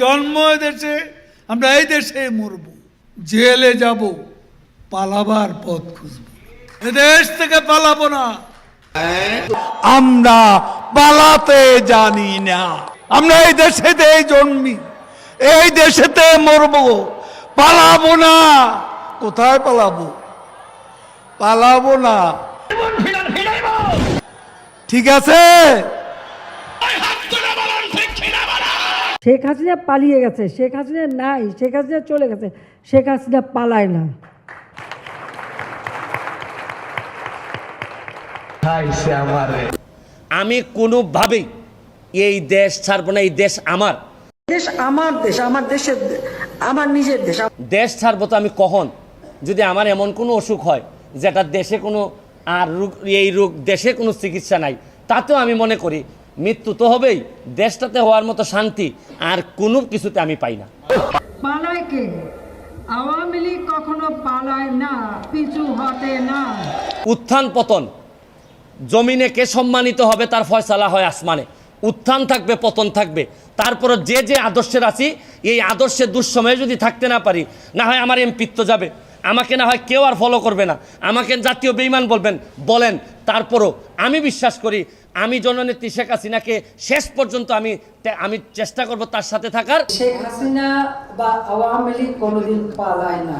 জন্ম দেশে আমরা এই দেশে মরব। জেলে যাব পালাবার পথ খুঁজব। দেশ থেকে পালাবো না। আমরা পালাতে জানি না। আমরা এই দেশেতে জন্মি এই দেশেতে মরব। পালাবো না। কোথায় পালাবো? পালাবো না। ঠিক আছে? শেখ হাসিনা পালিয়ে গেছে শেখ হাসিনা নাই শেখ হাসিনা চলে গেছে শেখ হাসিনা পালায় না। আমি কোনোভাবেই এই দেশ ছাড়বো না এই দেশ আমার। দেশ আমার দেশ আমার দেশের আমার নিজের দেশ দেশ ছাড়বো তো আমি কখন? যদি আমার এমন কোনো অসুখ হয় যেটা দেশে কোনো আর রোগ এই রোগ দেশে কোনো চিকিৎসা নাই তাতেও আমি মনে করি মৃত্যু তো হবেই দেশটাতে হওয়ার মতো শান্তি আর কোনো কিছুতে আমি পাই না। পালায় কে? আওয়ামী লীগ কখনো পালায় না পিছু হটে না। উত্থান পতন জমিনে কে সম্মানিত হবে তার ফয়সালা হয় আসমানে। উত্থান থাকবে পতন থাকবে। তারপরে যে যে আদর্শের আছি এই আদর্শের দুঃসময়ে যদি থাকতে না পারি না হয় আমার এমপিত্ব যাবে। আমাকে না হয় কেউ আর ফলো করবে না। আমাকে জাতীয় বেইমান বলবেন, বলেন, তারপরও আমি বিশ্বাস করি, আমি জননেত্রী শেখ হাসিনাকে শেষ পর্যন্ত আমি আমি চেষ্টা করব তার সাথে থাকার। শেখ হাসিনা বা আওয়ামী লীগ কোনোদিন পালায় না।